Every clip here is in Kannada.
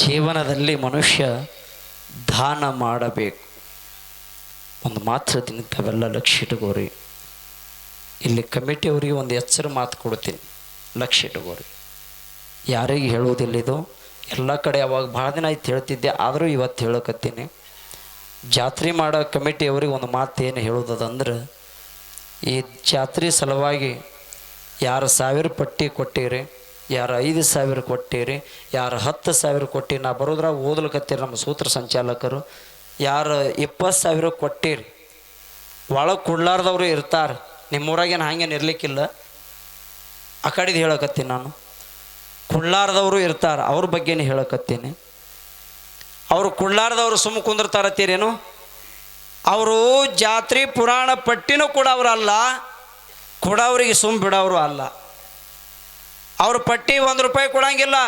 ಜೀವನದಲ್ಲಿ ಮನುಷ್ಯ ದಾನ ಮಾಡಬೇಕು. ಒಂದು ಮಾತ್ರ ತಾವೆಲ್ಲ ಲಕ್ಷ ಇಟ್ಕೋರಿ. ಇಲ್ಲಿ ಕಮಿಟಿಯವರಿಗೆ ಒಂದು ಎಚ್ಚರ ಮಾತು ಕೊಡ್ತೀನಿ. ಲಕ್ಷ ಇಟ್ಕೋರಿ. ಯಾರಿಗೆ ಹೇಳುವುದಿಲ್ಲ ಇದು? ಎಲ್ಲ ಕಡೆ ಅವಾಗ ಭಾಳ ದಿನ ಆಯ್ತು ಹೇಳ್ತಿದ್ದೆ, ಆದರೂ ಇವತ್ತು ಹೇಳಕತ್ತೀನಿ. ಜಾತ್ರೆ ಮಾಡೋ ಕಮಿಟಿಯವ್ರಿಗೆ ಒಂದು ಮಾತು ಏನು ಹೇಳೋದದಂದ್ರೆ ಈ ಜಾತ್ರೆ ಸಲುವಾಗಿ ಯಾರು ಸಾವಿರ ಪಟ್ಟಿ ಕೊಟ್ಟಿರಿ ಯಾರು ಐದು ಸಾವಿರ ಕೊಟ್ಟಿರಿ, ಯಾರು ಹತ್ತು ಸಾವಿರ ಕೊಟ್ಟಿರಿ, ನಾ ಬರೋದ್ರಾಗ ಓದ್ಲಿಕತ್ತೀರಿ ನಮ್ಮ ಸೂತ್ರ ಸಂಚಾಲಕರು. ಯಾರು ಇಪ್ಪತ್ತು ಸಾವಿರ ಕೊಟ್ಟಿರಿ ಒಳಗೆ ಕೊಡ್ಲಾರ್ದವರು ಇರ್ತಾರೆ. ನಿಮ್ಮೂರಾಗೇನು ಹಾಗೇನು ಇರಲಿಕ್ಕಿಲ್ಲ. ಆ ಕಡೆದು ಹೇಳಕತ್ತೀನಿ ನಾನು. ಕೊಡ್ಲಾರ್ದವರು ಇರ್ತಾರೆ, ಅವ್ರ ಬಗ್ಗೆನೇ ಹೇಳಕತ್ತೀನಿ. ಅವರು ಕೊಡ್ಲಾರ್ದವ್ರು ಸುಮ್ಮ ಕುಂದಿರ್ತಾರತ್ತೀರೇನು ಅವರು ಜಾತ್ರೆ ಪುರಾಣ ಪಟ್ಟಿನೂ ಕೂಡ ಕೊಡೋರಿಗೆ ಸುಮ್ಮ ಬಿಡೋರು ಅಲ್ಲ. ಅವ್ರ ಪಟ್ಟಿ ಒಂದು ರೂಪಾಯಿ ಕೊಡಂಗಿಲ್ಲ.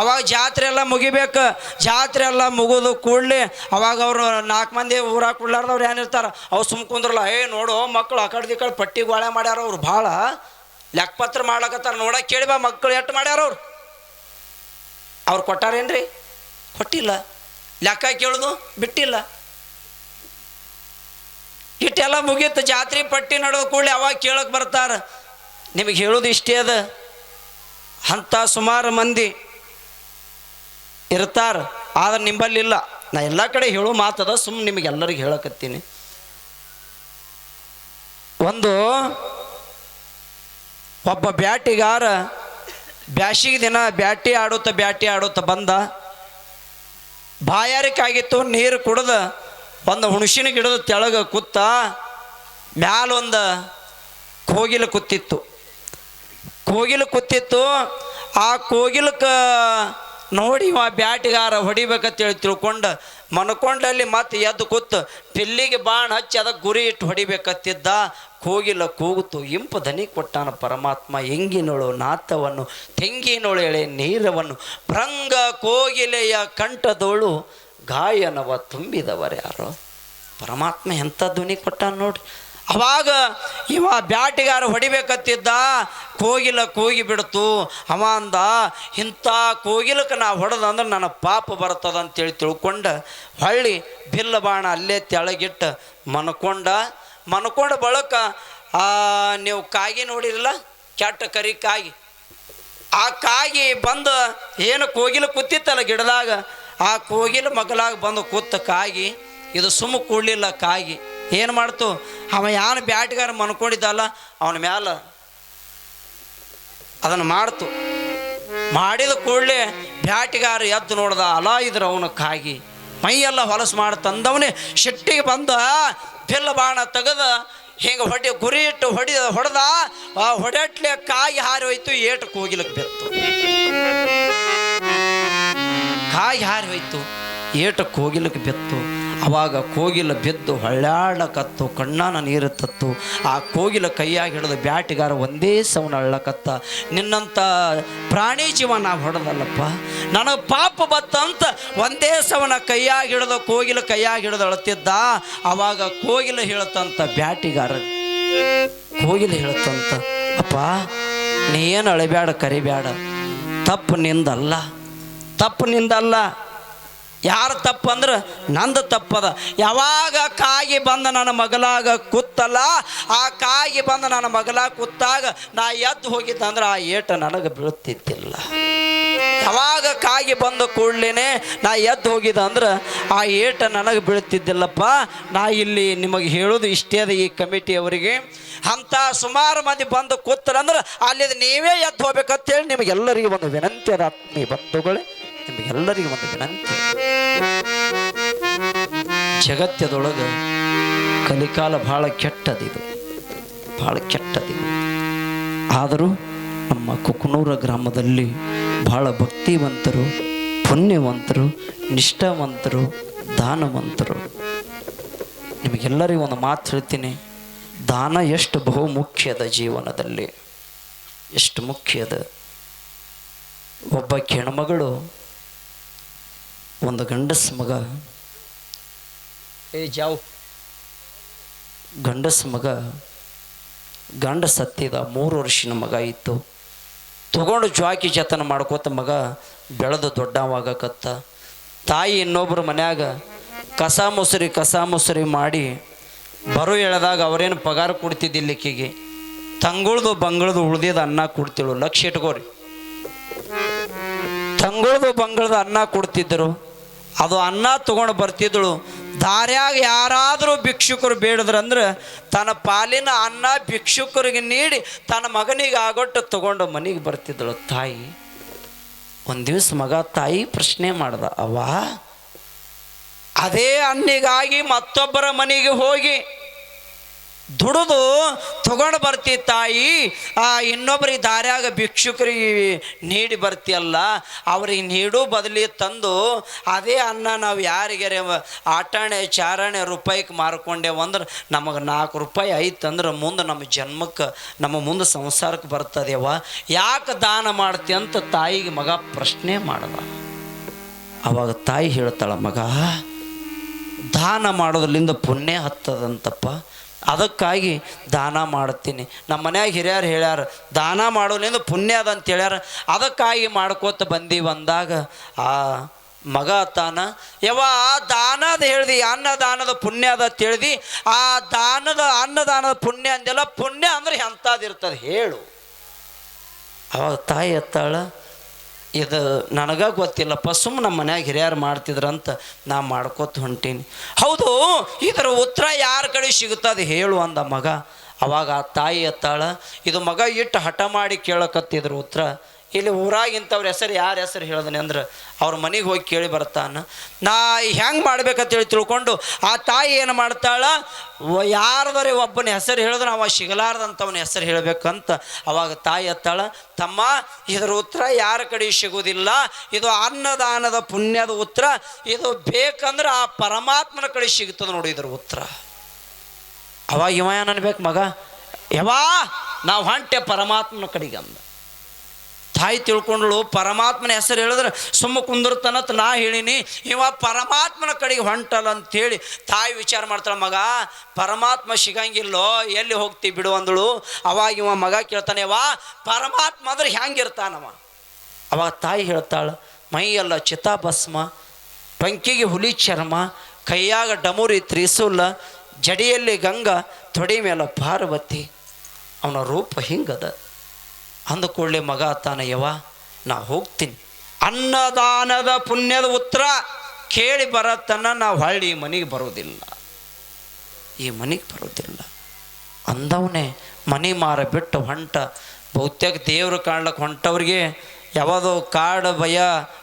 ಅವಾಗ ಜಾತ್ರೆ ಎಲ್ಲ ಮುಗಿಬೇಕು. ಜಾತ್ರೆ ಎಲ್ಲ ಮುಗಿದು ಕೂಡಲಿ ಅವಾಗ ಅವರು ನಾಲ್ಕು ಮಂದಿ ಊರಾಗ ಕೊಡ್ಲಾರ್ದವ್ರು ಏನಿರ್ತಾರೆ ಅವ್ರು ಸುಮ್ಮ ಕುಂದ್ರಲ್ಲ, ಏ ನೋಡು ಮಕ್ಕಳು ಆ ಕಡೆ ಪಟ್ಟಿ ಗೋಳೆ ಮಾಡ್ಯಾರ ಅವ್ರು ಭಾಳ ಲೆಕ್ಕಪತ್ರ ಮಾಡ್ಲಕತ್ತಾರ ನೋಡಕ್ಕೆ ಕೇಳಿ ಬಾ ಮಕ್ಕಳು ಎಟ್ಟು ಮಾಡ್ಯಾರ ಅವ್ರು. ಅವ್ರು ಕೊಟ್ಟಾರೇನ್ರಿ? ಕೊಟ್ಟಿಲ್ಲ. ಲೆಕ್ಕ ಕೇಳುದು ಬಿಟ್ಟಿಲ್ಲ. ಇಷ್ಟೆಲ್ಲ ಮುಗೀತು ಜಾತ್ರೆ ಪಟ್ಟಿ ನಡೆದು ಕೂಡಲಿ ಅವಾಗ ಕೇಳಕ್ಕೆ ಬರ್ತಾರೆ. ನಿಮಗೆ ಹೇಳೋದು ಇಷ್ಟೇ ಅದ. ಅಂಥ ಸುಮಾರು ಮಂದಿ ಇರ್ತಾರ, ಆದ್ರೆ ನಿಂಬಲ್ಲಿಲ್ಲ. ನಾ ಎಲ್ಲ ಕಡೆ ಹೇಳೋ ಮಾತದ ಸುಮ್ಮನೆ ನಿಮಗೆಲ್ಲರಿಗೆ ಹೇಳಕತ್ತೀನಿ. ಒಂದು ಒಬ್ಬ ಬ್ಯಾಟಿಗಾರ ಬ್ಯಾಸಿಗೆ ದಿನ ಬ್ಯಾಟಿ ಆಡುತ್ತ ಬ್ಯಾಟಿ ಆಡುತ್ತ ಬಂದ, ಬಾಯಾರಿಕಾಗಿತ್ತು, ನೀರು ಕುಡ್ದು, ಒಂದು ಹುಣಸಿನ ಗಿಡದ ತೆಳಗೆ ಕೂತ ಮ್ಯಾಲೊಂದು ಕೋಗಿಲು ಕೂತಿತ್ತು ಕೋಗಿಲು ಕೂತಿತ್ತು. ಆ ಕೋಗಿಲಕ್ಕೆ ನೋಡಿ ಇವ ಬ್ಯಾಟಿಗಾರ ಹೊಡಿಬೇಕಂತೇಳಿ ತಿಳ್ಕೊಂಡು ಮನ್ಕೊಂಡಲ್ಲಿ ಮತ್ತೆ ಎದ್ದು ಕೂತು ಪಿಲ್ಲಿಗೆ ಬಾಣ ಹಚ್ಚಿ ಅದಕ್ಕೆ ಗುರಿ ಇಟ್ಟು ಹೊಡಿಬೇಕತ್ತಿದ್ದ. ಕೋಗಿಲ ಕೂಗುತ್ತು ಇಂಪು ದನಿ ಕೊಟ್ಟಾನ ಪರಮಾತ್ಮ ಎಂಗಿನೊಳು ನಾಥವನ್ನು, ತೆಂಗಿನೊಳು ಎಳೆ ನೀರವನ್ನು ಭ್ರಂಗ ಕೋಗಿಲೆಯ ಕಂಠದೋಳು ಗಾಯನವ ತುಂಬಿದವರ್ಯಾರು. ಪರಮಾತ್ಮ ಎಂಥ ಧ್ವನಿ ಕೊಟ್ಟಾನ ನೋಡ್ರಿ. ಅವಾಗ ಇವ ಬ್ಯಾಟಿಗಾರ ಹೊಡಿಬೇಕತ್ತಿದ್ದ, ಕೋಗಿಲ ಕೂಗಿ ಬಿಡ್ತು. ಅವ ಅಂದ, ಇಂಥ ಕೋಗಿಲಕ್ಕೆ ನಾ ಹೊಡೆದಂದ್ರೆ ನನ್ನ ಪಾಪ ಬರ್ತದ ಅಂತೇಳಿ ತಿಳ್ಕೊಂಡು ಹೊಳ್ಳಿ ಬಿಲ್ಲ ಬಾಣ ಅಲ್ಲೇ ತೆಳಗಿಟ್ಟು ಮನ್ಕೊಂಡ ಮನ್ಕೊಂಡ ಬಳಕ ನೀವು ಕಾಗಿ ನೋಡಿರಲ್ಲ, ಕೆಟ್ಟ ಕರಿ ಕಾಗಿ. ಆ ಕಾಗಿ ಬಂದು, ಏನು ಕೋಗಿಲು ಕೂತಿತ್ತಲ್ಲ ಗಿಡದಾಗ, ಆ ಕೋಗಿಲು ಮಗಲಾಗ ಬಂದು ಕೂತ ಕಾಗಿ, ಇದು ಸುಮ್ಮ ಕೂಡಲಿಲ್ಲ ಕಾಗಿ. ಏನು ಮಾಡ್ತು? ಅವ ಯಾರು ಬ್ಯಾಟ್ಗಾರ ಮನ್ಕೊಂಡಿದ್ದಲ್ಲ, ಅವನ ಮ್ಯಾಲ ಅದನ್ನು ಮಾಡ್ತು. ಮಾಡಿದ ಕೂಡಲೇ ಬ್ಯಾಟಿಗಾರ ಎದ್ದು ನೋಡ್ದ ಅಲ ಇದ್ರ ಅವನ ಕಾಗಿ. ಮೈಯೆಲ್ಲ ಹೊಲಸು ಮಾಡಿ ತಂದವನೇ, ಶೆಟ್ಟಿಗೆ ಬಂದ, ಬಿಲ್ಲ ಬಾಣ ತೆಗೆದ, ಹಿಂಗೆ ಹೊಡಿ, ಗುರಿ ಇಟ್ಟು ಹೊಡಿ, ಹೊಡೆದ, ಆ ಹೊಡೆಟ್ಲೆ ಕಾಯಿ ಹಾರಿ ಹೋಯ್ತು, ಏಟು ಕೋಗಿಲಕ್ಕೆ ಬಿತ್ತು. ಕಾಯಿ ಹಾರಿ ಹೋಯ್ತು, ಏಟು ಕೋಗಿಲಕ್ಕೆ ಬೆತ್ತು. ಅವಾಗ ಕೋಗಿಲ ಬಿದ್ದು ಹೊಳ್ಳಾಡಕತ್ತು ಕಣ್ಣಾನ ನೀರು ತತ್ತು, ಆ ಕೋಗಿಲ ಕೈಯಾಗಿ ಹಿಡಿದು ಬ್ಯಾಟಿಗಾರ ಒಂದೇ ಸವನ ಅಳ್ಳಕತ್ತ. ನಿನ್ನಂಥ ಪ್ರಾಣಿ ಜೀವ ನಾವು ಹೊಡೆದಲ್ಲಪ್ಪ. ನನಗೆ ಪಾಪ ಬತ್ತಂತ ಒಂದೇ ಸವನ ಕೈಯಾಗಿ ಹಿಡಿದು ಕೋಗಿಲ ಕೈಯಾಗಿ ಹಿಡಿದು ಅಳತಿದ್ದ. ಅವಾಗ ಕೋಗಿಲ ಹೇಳತಂತ ಬ್ಯಾಟಿಗಾರ. ಕೋಗಿಲ ಹೇಳತಂತ, ಅಪ್ಪ, ನೀ ಏನು ಅಳಬೇಡ ಕರಿಬ್ಯಾಡ? ತಪ್ಪು ನಿಂದಲ್ಲ. ತಪ್ಪು ನಿಂದಲ್ಲ. ಯಾರು ತಪ್ಪಂದ್ರೆ ನಂದು ತಪ್ಪದ ಯಾವಾಗ ಕಾಗಿ ಬಂದ ನನ್ನ ಮಗಲಾಗ ಕೂತಲ್ಲ, ಆ ಕಾಗಿ ಬಂದ ನನ್ನ ಮಗಲಾಗ ಕೂತಾಗ ನಾ ಎದ್ದು ಹೋಗಿದ್ದಂದ್ರೆ ಆ ಏಟ ನನಗೆ ಬೀಳ್ತಿದ್ದಿಲ್ಲ. ಯಾವಾಗ ಕಾಗಿ ಬಂದ ಕೂಡಲೇ ನಾ ಎದ್ದು ಹೋಗಿದ ಅಂದ್ರೆ ಆ ಏಟ ನನಗೆ ಬೀಳ್ತಿದ್ದಿಲ್ಲಪ್ಪ. ನಾ ಇಲ್ಲಿ ನಿಮಗೆ ಹೇಳೋದು ಇಷ್ಟೇ ಅದ ಈ ಕಮಿಟಿಯವರಿಗೆ ಅಂಥ ಸುಮಾರು ಮಂದಿ ಬಂದು ಕೂತರಂದ್ರೆ ಅಲ್ಲಿ ನೀವೇ ಎದ್ದು ಹೋಗ್ಬೇಕಂತೇಳಿ ನಿಮಗೆಲ್ಲರಿಗೂ ಒಂದು ವಿನಂತಿ ಅದ ಆತ್ಮೀಯ ಬಂಧುಗಳೇ. ನಿಮಗೆಲ್ಲರಿಗೂ ಒಂದು ವಿನಂತಿ. ಜಗತ್ತದೊಳಗೆ ಕಲಿಕಾಲ ಭಾಳ ಕೆಟ್ಟದಿದು. ಭಾಳ ಕೆಟ್ಟದಿದು. ಆದರೂ ನಮ್ಮ ಕುಕ್ನೂರ ಗ್ರಾಮದಲ್ಲಿ ಭಾಳ ಭಕ್ತಿವಂತರು, ಪುಣ್ಯವಂತರು, ನಿಷ್ಠಾವಂತರು, ದಾನವಂತರು. ನಿಮಗೆಲ್ಲರಿಗೂ ಒಂದು ಮಾತು ಹೇಳ್ತೀನಿ. ದಾನ ಎಷ್ಟು ಬಹು ಮುಖ್ಯದ ಜೀವನದಲ್ಲಿ. ಎಷ್ಟು ಮುಖ್ಯದ. ಒಬ್ಬ ಹೆಣ್ಮಗಳು ಒಂದು ಗಂಡಸ ಮಗ. ಏ ಜಾವ್. ಗಂಡಸ ಮಗ ಗಂಡ ಸತ್ತಿದ ಮೂರು ವರ್ಷಿನ ಮಗ ಇತ್ತು. ತಗೊಂಡು ಜ್ವಾಕಿ ಜತನ ಮಾಡ್ಕೋತ ಮಗ ಬೆಳೆದು ದೊಡ್ಡವಾಗಕತ್ತ. ತಾಯಿ ಇನ್ನೊಬ್ಬರು ಮನ್ಯಾಗ ಕಸ ಮುಸುರಿ ಕಸ ಮುಸುರಿ ಮಾಡಿ ಬರು ಎಳೆದಾಗ ಅವರೇನು ಪಗಾರ ಕೊಡ್ತಿದ್ದಿಲ್ಲಿಕ್ಕಿಗೆ. ತಂಗುಳ್ದು ಬಂಗಳದು ಉಳ್ದಿದ ಅನ್ನ ಕೊಡ್ತಿಳು. ಲಕ್ಷ ಇಟ್ಕೋರಿ. ತಂಗುಳ್ದು ಬಂಗಳದ ಅನ್ನ ಕೊಡ್ತಿದ್ದರು ಅದು ಅನ್ನ ತಗೊಂಡು ಬರ್ತಿದ್ದಳು. ದಾರ್ಯಾಗ ಯಾರಾದರೂ ಭಿಕ್ಷುಕರು ಬೇಡಿದ್ರಂದ್ರೆ ತನ್ನ ಪಾಲಿನ ಅನ್ನ ಭಿಕ್ಷುಕರಿಗೆ ನೀಡಿ ತನ್ನ ಮಗನಿಗೆ ಆಗೊಟ್ಟು ತಗೊಂಡು ಮನೆಗೆ ಬರ್ತಿದ್ದಳು ತಾಯಿ. ಒಂದು ದಿವಸ ಮಗ ತಾಯಿ ಪ್ರಶ್ನೆ ಮಾಡ್ದ, ಅವ್ವ, ಅದೇ ಅನ್ನಿಗಾಗಿ ಮತ್ತೊಬ್ಬರ ಮನೆಗೆ ಹೋಗಿ ದುಡಿದು ತಗೊಂಡು ಬರ್ತಿ ತಾಯಿ. ಆ ಇನ್ನೊಬ್ಬರಿಗೆ ದಾರ್ಯಾಗ ಭಿಕ್ಷುಕರಿಗೆ ನೀಡಿ ಬರ್ತಿಯಲ್ಲ, ಅವ್ರಿಗೆ ನೀಡು ಬದಲಿ ತಂದು ಅದೇ ಅನ್ನ ನಾವು ಯಾರಿಗಾರೆ ಆಟಾಣೆ, ಚಾರಣೆ ರೂಪಾಯಿಗೆ ಮಾರ್ಕೊಂಡೇವಂದ್ರೆ ನಮಗೆ ನಾಲ್ಕು ರೂಪಾಯಿ ಐತಂದ್ರೆ ಮುಂದೆ ನಮ್ಮ ಜನ್ಮಕ್ಕೆ, ನಮ್ಮ ಮುಂದೆ ಸಂಸಾರಕ್ಕೆ ಬರ್ತದೆವ. ಯಾಕೆ ದಾನ ಮಾಡ್ತಿ ಅಂತ ತಾಯಿಗೆ ಮಗ ಪ್ರಶ್ನೆ ಮಾಡ್ದ. ಅವಾಗ ತಾಯಿ ಹೇಳ್ತಾಳ, ಮಗ, ದಾನ ಮಾಡೋದ್ರಿಂದ ಪುಣ್ಯ ಹತ್ತದಂತಪ್ಪ. ಅದಕ್ಕಾಗಿ ದಾನ ಮಾಡ್ತೀನಿ ನಮ್ಮ ಮನ್ಯಾಗ ಹಿರಿಯರು ಹೇಳ್ಯಾರ, ದಾನ ಮಾಡೋದ್ರಿಂದ ಪುಣ್ಯ ಅದ ಅಂತ ಹೇಳ್ಯಾರ. ಅದಕ್ಕಾಗಿ ಮಾಡ್ಕೋತ ಬಂದೀವಿ ಬಂದಾಗ, ಆ ಮಗ ತಾನ ಯವ ದಾನದ ಹೇಳ್ದಿ, ಅನ್ನದಾನದ ಪುಣ್ಯ ಅದ ಅಂತ ಹೇಳ್ದಿ. ಆ ದಾನದ, ಅನ್ನದಾನದ ಪುಣ್ಯ ಅಂದೆಲ್ಲ ಪುಣ್ಯ ಅಂದ್ರೆ ಎಂಥದಿರ್ತದೆ ಹೇಳು. ಅವಾಗ ತಾಯಿ ಎತ್ತಾಳ ಇದು ನನಗ ಗೊತ್ತಿಲ್ಲಪ್ಪ ಸುಮ್ಮ ನಮ್ಮ ಮನ್ಯಾಗ ಹಿರಿಯರು ಮಾಡ್ತಿದ್ರಂತ ನಾ ಮಾಡ್ಕೋತ ಹೊಂಟೀನಿ. ಹೌದು, ಇದರ ಉತ್ತರ ಯಾರ ಕಡೆ ಸಿಗುತ್ತದೆ ಹೇಳು ಅಂದ ಮಗ. ಅವಾಗ ಆ ತಾಯಿ ಎತ್ತಾಳ, ಇದು ಮಗ ಇಟ್ಟು ಹಠ ಮಾಡಿ ಕೇಳಕತ್ತಿದ್ರು ಉತ್ತರ ಇಲ್ಲಿ ಊರಾಗಿಂಥವ್ರ ಹೆಸರು ಯಾರ ಹೆಸರು ಹೇಳಿದನೆ ಅಂದ್ರೆ ಅವ್ರ ಮನೆಗೆ ಹೋಗಿ ಕೇಳಿ ಬರ್ತಾನೆ. ನಾ ಹೆಂಗೆ ಮಾಡ್ಬೇಕಂತೇಳಿ ತಿಳ್ಕೊಂಡು ಆ ತಾಯಿ ಏನು ಮಾಡ್ತಾಳ? ಯಾರದರೆ ಒಬ್ಬನ ಹೆಸರು ಹೇಳಿದ್ರೆ ಅವ ಸಿಗಲಾರ್ದಂಥವನ ಹೆಸರು ಹೇಳಬೇಕಂತ ಅವಾಗ ತಾಯಿ ಎತ್ತಾಳ. ತಮ್ಮ, ಇದರ ಉತ್ತರ ಯಾರ ಕಡೆ ಸಿಗುವುದಿಲ್ಲ ಇದು ಅನ್ನದಾನದ ಪುಣ್ಯದ ಉತ್ತರ ಇದು ಬೇಕಂದ್ರೆ ಆ ಪರಮಾತ್ಮನ ಕಡೆ ಸಿಗ್ತದೆ ನೋಡಿ ಇದ್ರ ಉತ್ತರ ಅವಾಗ ಇವ ಏನನ್ಬೇಕು ಮಗ? ಯವಾ ನಾವು ಹೊಂಟೆ ಪರಮಾತ್ಮನ ಕಡೆಗೆ ಅಂದ ತಾಯಿ ತಿಳ್ಕೊಂಡ್ಳು, ಪರಮಾತ್ಮನ ಹೆಸರು ಹೇಳಿದ್ರೆ ಸುಮ್ಮ ಕುಂದಿರ್ತಾನಂತ ನಾ ಹೇಳಿನಿ. ಇವ ಪರಮಾತ್ಮನ ಕಡೆಗೆ ಹೊಂಟಲ್ಲ ಅಂತೇಳಿ ತಾಯಿ ವಿಚಾರ ಮಾಡ್ತಾಳ, ಮಗ, ಪರಮಾತ್ಮ ಸಿಗಂಗಿಲ್ಲೋ, ಎಲ್ಲಿ ಹೋಗ್ತಿ ಬಿಡು ಅಂದಳು. ಅವಾಗ ಇವ ಮಗ ಕೇಳ್ತಾನೆ, ವಾ, ಪರಮಾತ್ಮ ಅಂದ್ರೆ ಹೆಂಗಿರ್ತಾನವ ಅವಾಗ ತಾಯಿ ಹೇಳ್ತಾಳೆ ಮೈಯೆಲ್ಲ ಚಿತಾಭಸ್ಮ, ಪಂಕಿಗೆ ಹುಲಿ ಚರ್ಮ, ಕೈಯಾಗ ಡಮುರಿ ತ್ರಿಸೂಲ ಜಡಿಯಲ್ಲಿ ಗಂಗಾ, ತೊಡೆ ಮೇಲೆ ಪಾರ್ವತಿ. ಅವನ ರೂಪ ಹಿಂಗದ. ಅಂದ ಕೂಡಲೇ ಮಗ ತಾನ ಯವ ನಾ ಹೋಗ್ತೀನಿ. ಅನ್ನದಾನದ ಪುಣ್ಯದ ಉತ್ತರ ಕೇಳಿ ಬರತ್ತನ್ನ ನಾವು ಹಳ್ಳಿ ಮನೆಗೆ ಬರೋದಿಲ್ಲ. ಈ ಮನೆಗೆ ಬರೋದಿಲ್ಲ. ಅಂದವನೇ, ಮನೆ ಮಾರ ಬಿಟ್ಟು ಹೊಂಟ ಬಹುತೇಕ ದೇವರು ಕಾಣ್ಲಕ್ಕೆ ಹೊಂಟವ್ರಿಗೆ ಯಾವುದು ಕಾಡು ಭಯ,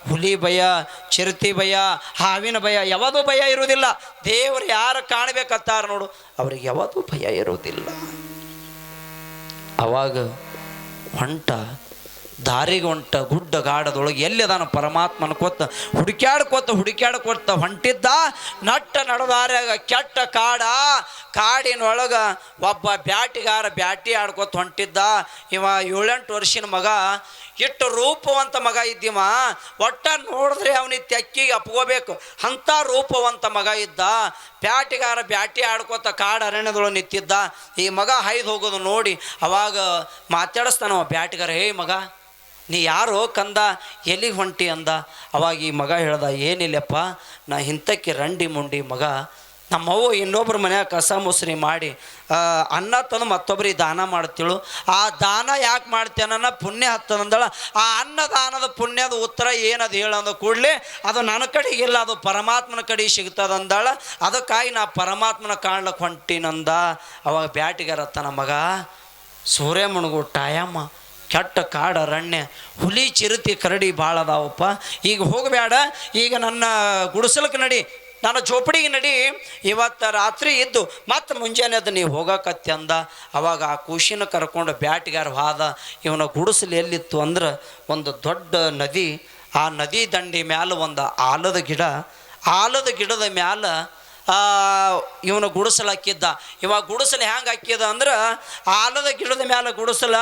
ಹುಲಿ ಭಯ, ಚಿರತಿ ಭಯ, ಹಾವಿನ ಭಯ, ಯಾವುದು ಭಯ ಇರುವುದಿಲ್ಲ. ದೇವರು ಯಾರು ಕಾಣಬೇಕತ್ತಾರ ನೋಡು, ಅವ್ರಿಗೆ ಯಾವುದು ಭಯ ಇರುವುದಿಲ್ಲ. ಅವಾಗ ಹೊಂಟ, ದಾರಿಗೆ ಹೊಂಟ, ಗುಡ್ಡ ಗಾಡದೊಳಗೆ ಎಲ್ಲಿ ಅದಾನ ಪರಮಾತ್ಮನ ಕೊತ್ತ ಹುಡುಕ್ಯಾಡ್ಕೊತ್ತ ಹುಡುಕ್ಯಾಡ್ಕೋತ ಹೊಂಟಿದ್ದ, ನಟ್ಟ ನಡದಾರ್ಯಾಗ ಕೆಟ್ಟ ಕಾಡ ಕಾಡಿನೊಳಗ ಒಬ್ಬ ಬ್ಯಾಟಿಗಾರ ಬ್ಯಾಟಿ ಆಡ್ಕೋತ ಹೊಂಟಿದ್ದ. ಇವ ಏಳೆಂಟು ವರ್ಷಿನ ಮಗ, ಇಟ್ಟು ರೂಪವಂತ ಮಗ ಇದ್ದೀವ. ಒಟ್ಟ ನೋಡಿದ್ರೆ ಅವನಿಗೆ ತೆಕ್ಕಿಗೆ ಅಪ್ಕೋಬೇಕು. ಅಂಥ ರೂಪವಂತ ಮಗ ಇದ್ದ. ಬ್ಯಾಟಿಗಾರ ಬ್ಯಾಟಿ ಆಡ್ಕೋತ ಕಾಡು ಅರಣ್ಯದೊಳಗೆ ನಿಂತಿದ್ದ. ಈ ಮಗ ಹೈದು ಹೋಗೋದು ನೋಡಿ ಅವಾಗ ಮಾತಾಡಿಸ್ತಾನವ ಬ್ಯಾಟಿಗಾರ ಹೇ ಮಗ, ನೀ ಯಾರು ಕಂದ, ಎಲ್ಲಿಗೆ ಹೊಂಟಿ ಅಂದ? ಅವಾಗ ಈ ಮಗ ಹೇಳ್ದ, ಏನಿಲ್ಲಪ್ಪ, ನಾ ಇಂಥಕ್ಕೆ ರಂಡಿ ಮುಂಡಿ ಮಗ ನಮ್ಮವ್ವ ಇನ್ನೊಬ್ಬರ ಮನ್ಯಾಗ ಕಸ ಮುಸ್ರಿ ಮಾಡಿ ಅನ್ನ ತಂದು ಮತ್ತೊಬ್ಬರಿಗೆ ದಾನ ಮಾಡ್ತಿಳು. ಆ ದಾನ ಯಾಕೆ ಮಾಡ್ತೇನ ಪುಣ್ಯ ಹತ್ತದಂದಳ ಆ ಅನ್ನದಾನದ ಪುಣ್ಯದ ಉತ್ತರ ಏನದು ಹೇಳೋದು ಕೂಡಲೇ, ಅದು ನನ್ನ ಕಡೆಗಿಲ್ಲ ಅದು ಪರಮಾತ್ಮನ ಕಡೆ ಸಿಗ್ತದಂದಾಳ ಅದಕ್ಕಾಗಿ ನಾ ಪರಮಾತ್ಮನ ಕಾಣ್ಲಕ್ಕೆ ಹೊಂಟಿನಂದ. ಅವಾಗ ಬ್ಯಾಟಿಗಾರತ್ತನ ಮಗ, ಸೂರ್ಯ ಮುಣಗು ಟಾಯಮ್ಮ, ಕೆಟ್ಟ ಕಾಡ ಅರಣ್ಯ, ಹುಲಿ ಚಿರತಿ ಕರಡಿ ಭಾಳ ಅದಾವಪ್ಪ ಈಗ ಹೋಗಬೇಡ ಈಗ ನನ್ನ ಗುಡಿಸಲಕ್ಕೆ ನಡಿ. ನನ್ನ ಜೋಪಡಿಗೆ ನಡಿ. ಇವತ್ತು ರಾತ್ರಿ ಇದ್ದು, ಮತ್ತೆ ಮುಂಜಾನೆ ಅದು ನೀವು ಹೋಗಕತ್ತೆ ಅಂದ. ಅವಾಗ ಆ ಕೂಶಿನ ಕರ್ಕೊಂಡು ಬ್ಯಾಟ್ಗಾರ ಹಾದ. ಇವನ ಗುಡಿಸಲು ಎಲ್ಲಿತ್ತು ಅಂದ್ರೆ ಒಂದು ದೊಡ್ಡ ನದಿ. ಆ ನದಿ ದಂಡಿ ಮ್ಯಾಲ ಒಂದು ಆಲದ ಗಿಡ. ಆಲದ ಗಿಡದ ಮ್ಯಾಲ ಇವನ ಗುಡಿಸಲು ಹಾಕಿದ್ದ. ಇವಾಗ ಗುಡಿಸಲು ಹೆಂಗೆ ಹಾಕಿದ ಅಂದ್ರೆ, ಆಲದ ಗಿಡದ ಮ್ಯಾಲ ಗುಡಿಸಲ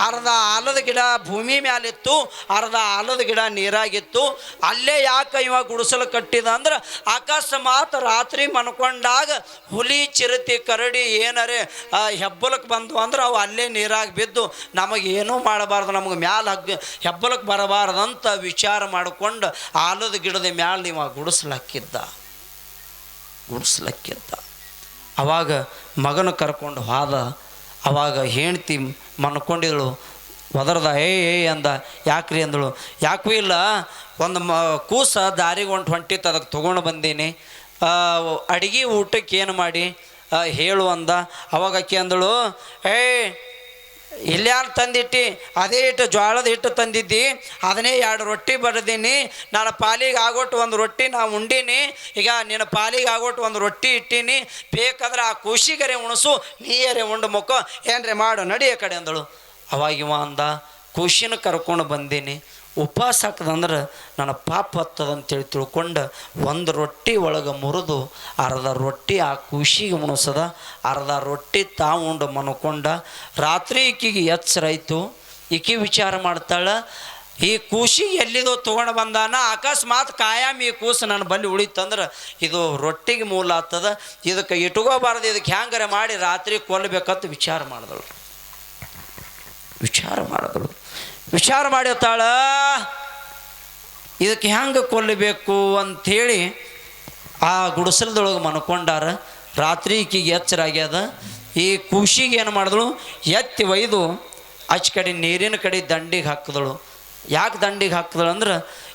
ಅರ್ಧ ಆಲದ ಗಿಡ ಭೂಮಿ ಮ್ಯಾಲಿತ್ತು, ಅರ್ಧ ಆಲದ ಗಿಡ ನೀರಾಗಿತ್ತು. ಅಲ್ಲೇ ಯಾಕೆ ಇವ ಗುಡಿಸಲು ಕಟ್ಟಿದ ಅಂದ್ರೆ ಅಕಸ್ಮಾತ್ ರಾತ್ರಿ ಮನ್ಕೊಂಡಾಗ ಹುಲಿ, ಚಿರತೆ, ಕರಡಿ ಏನರೆ ಹೆಬ್ಬಲಕ್ಕೆ ಬಂದು ಅಂದ್ರೆ ಅವು ಅಲ್ಲೇ ನೀರಾಗಿ ಬಿದ್ದು ನಮಗೆ ಏನೂ ಮಾಡಬಾರ್ದು, ನಮಗೆ ಮ್ಯಾಲ ಹಗ್ಗ ಹೆಬ್ಬಲಕ್ಕೆ ಬರಬಾರ್ದಂತ ವಿಚಾರ ಮಾಡಿಕೊಂಡು ಆಲದ ಗಿಡದ ಮ್ಯಾಲ ಇವ ಗುಡಿಸ್ಲಕ್ಕಿದ್ದ. ಗುಡಿಸ್ಲಕ್ಕಿದ್ದ. ಅವಾಗ ಮಗನ ಕರ್ಕೊಂಡು ಹೋದ. ಅವಾಗ ಹೆಂಡ್ತಿ ಮನ್ಕೊಂಡಿದಳು ಒದರ್ದ, ಏ ಏ ಅಂದ. ಯಾಕ್ರಿ? ಅಂದಳು. ಯಾಕೂ ಇಲ್ಲ. ಒಂದು ಮ, ಕೂಸ ದಾರಿಗೆ ಹೊಂಟು ಹೊಂಟಿತ್ತು. ಅದಕ್ಕೆ ತೊಗೊಂಡು ಬಂದೀನಿ. ಅಡುಗೆ ಊಟಕ್ಕೆ ಏನು ಮಾಡಿ? ಹೇಳು, ಅಂದ. ಅವಾಗ ಆಕೆ ಅಂದಳು ಏ ಇಲ್ಯಾರು ತಂದಿಟ್ಟಿ? ಅದೇ ಹಿಟ್ಟು, ಜ್ವಾಳದ ಹಿಟ್ಟು ತಂದಿದ್ದಿ. ಅದನ್ನೇ ಎರಡು ರೊಟ್ಟಿ ಬರೆದೀನಿ. ನಾನು ಪಾಲಿಗೆ ಆಗೋಟ್ಟು ಒಂದು ರೊಟ್ಟಿ ನಾ ಉಂಡೀನಿ. ಈಗ ನಿನ್ನ ಪಾಲಿಗೆ ಆಗೋಟ್ಟು ಒಂದು ರೊಟ್ಟಿ ಇಟ್ಟೀನಿ. ಬೇಕಾದ್ರೆ ಆ ಖುಷಿಗರೆ ಉಣಸು, ನೀಯರೆ ಉಂಡು ಮುಖ. ಏನ್ರೆ ಮಾಡು ನಡಿಯ ಕಡೆ ಅಂದಳು. ಅವಾಗಿವ ಅಂದ ಖುಷಿನ ಕರ್ಕೊಂಡು ಬಂದೀನಿ. ಉಪವಾಸ ಹಾಕದಂದ್ರೆ ನನ್ನ ಪಾಪ ಹತ್ತದಂತೇಳಿ ತಿಳ್ಕೊಂಡು ಒಂದು ರೊಟ್ಟಿ ಒಳಗೆ ಮುರಿದು ಅರ್ಧ ರೊಟ್ಟಿ ಆ ಖುಷಿಗೆ ಮುಣಸದ, ಅರ್ಧ ರೊಟ್ಟಿ ತಾವು ಉಂಡು ಮನ್ಕೊಂಡ, ರಾತ್ರಿ ಈಕಿಗೆ ಎಚ್ಚರಾಯಿತು ಈಕಿ ವಿಚಾರ ಮಾಡ್ತಾಳೆ, ಈ ಕೂಸಿ ಎಲ್ಲಿದೋ ತೊಗೊಂಡು ಬಂದಾನ, ಅಕಸ್ಮಾತ್ ಕಾಯಂ ಈ ಕೂಸು ನನ್ನ ಬಲ್ಲಿ ಉಳಿತಂದ್ರೆ ಇದು ರೊಟ್ಟಿಗೆ ಮೂಲ ಆಗ್ತದ, ಇದಕ್ಕೆ ಇಟ್ಕೋಬಾರ್ದು, ಇದಕ್ಕೆ ಹ್ಯಾಂಗರೆ ಮಾಡಿ ರಾತ್ರಿ ಕೊಲ್ಲಬೇಕಂತ ವಿಚಾರ ಮಾಡಿದಳು. ವಿಚಾರ ಮಾಡಿದಳು. ವಿಚಾರ ಮಾಡಿರ್ತಾಳ, ಇದಕ್ಕೆ ಹೆಂಗೆ ಕೊಲ್ಲಬೇಕು? ಅಂಥೇಳಿ ಆ ಗುಡಿಸಲದೊಳಗೆ ಮನ್ಕೊಂಡಾರ, ರಾತ್ರಿ ಈಕಿಗೆ ಎಚ್ಚರಾಗ್ಯದ ಈ ಖುಷಿಗೆ ಏನು ಮಾಡಿದಳು, ಎತ್ತಿ ಒಯ್ದು ಆಚೆ ಕಡೆ ನೀರಿನ ಕಡೆ ದಂಡಿಗೆ ಹಾಕಿದಳು. ಯಾಕೆ ದಂಡಿಗೆ ಹಾಕಿದಳು ಅಂದ್ರೆ,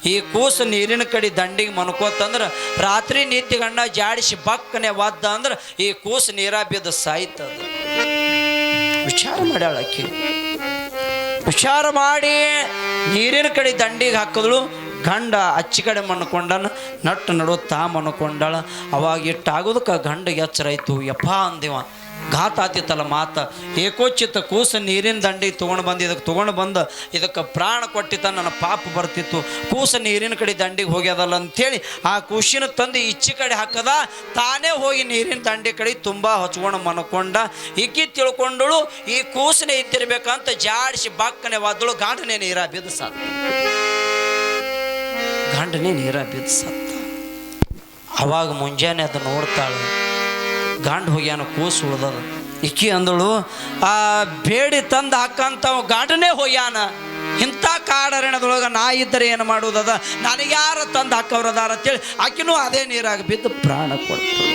ಈ ಕೂಸು ನೀರಿನ ಕಡೆ ದಂಡಿಗೆ ಮನ್ಕೋತಂದ್ರೆ, ರಾತ್ರಿ ಗಂಡ ಜಾಡಿಸಿ ಬಕ್ಕನೆ ಒದ್ದ ಅಂದ್ರೆ, ಈ ಕೂಸು ನೀರ ಬಿದ್ದು ಸಾಯ್ತದ. ವಿಚಾರ ಮಾಡ್ಯಾಳ ಆಕಿ. ವಿಚಾರ ಮಾಡಿ ನೀರಿನ ಕಡೆ ದಂಡಿಗೆ ಹಾಕಿದಳು. ಗಂಡ ಅಚ್ಚಿ ಕಡೆ ಮನ್ಕೊಂಡನ, ನಟ್ಟು ನಡು ತಾ ಮನ್ಕೊಂಡಾಳ. ಅವಾಗ ಇಟ್ಟಾಗೋದಕ್ಕೆ ಗಂಡ ಎಚ್ಚರ ಆಯ್ತು. ಯಪ್ಪ ಅಂದಿವ. ಘಾತ ಆತಿತ್ತಲ್ಲ ಮಾತ. ಏಕೋಚಿತ ಕೂಸು ನೀರಿನ ದಂಡಿ ತೊಗೊಂಡು ಬಂದು ಇದಕ್ಕೆ ತೊಗೊಂಡು ಬಂದು, ಇದಕ್ಕೆ ಪ್ರಾಣ ಕೊಟ್ಟಿತ್ತ ನನ್ನ ಪಾಪ ಬರ್ತಿತ್ತು. ಕೂಸು ನೀರಿನ ಕಡೆ ದಂಡಿಗೆ ಹೋಗ್ಯದಲ್ಲ ಅಂಥೇಳಿ ಆ ಕೂಸಿನ ತಂದು ಇಚ್ಚಿ ಕಡೆ ಹಾಕದ. ತಾನೇ ಹೋಗಿ ನೀರಿನ ದಂಡಿ ಕಡೆ ತುಂಬ ಹಚ್ಕೊಂಡು ಮನ್ಕೊಂಡ. ಇಕ್ಕಿ ತಿಳ್ಕೊಂಡಳು, ಈ ಕೂಸನೆ ಇದ್ದಿರ್ಬೇಕಂತ ಜಾಡಿಸಿ ಬಕ್ಕನೆ ವಾದಳು, ಗಾಂಡನೆ ನೀರ ಬಿದ್ದು ಸತ್ತ. ಗಂಡನೇ ನೀರ ಬಿದ್ದು ಸತ್ತ. ಅವಾಗ ಮುಂಜಾನೆ ಅದು ನೋಡ್ತಾಳೆ. ಗಂಡ ಹೋಗ್ಯಾನ ಕೂಸು ಉಳ್ದದ. ಇಕ್ಕಿ ಅಂದಳು, ಆ ಬೇಡಿ ತಂದು ಹಾಕಂತವ ಗಾಡನೇ ಹೋಗ್ಯಾನ. ಇಂಥ ಕಾಡರಣದೊಳಗೆ ನಾ ಇದ್ದರೆ ಏನು ಮಾಡುವುದದ ನನಗೆ ಯಾರು ತಂದು ಹಾಕವ್ರದಾರ ಅಂತೇಳಿ ಆಕಿನೂ ಅದೇ ನೀರಾಗಿ ಬಿದ್ದು ಪ್ರಾಣ ಕೊಡ್ತು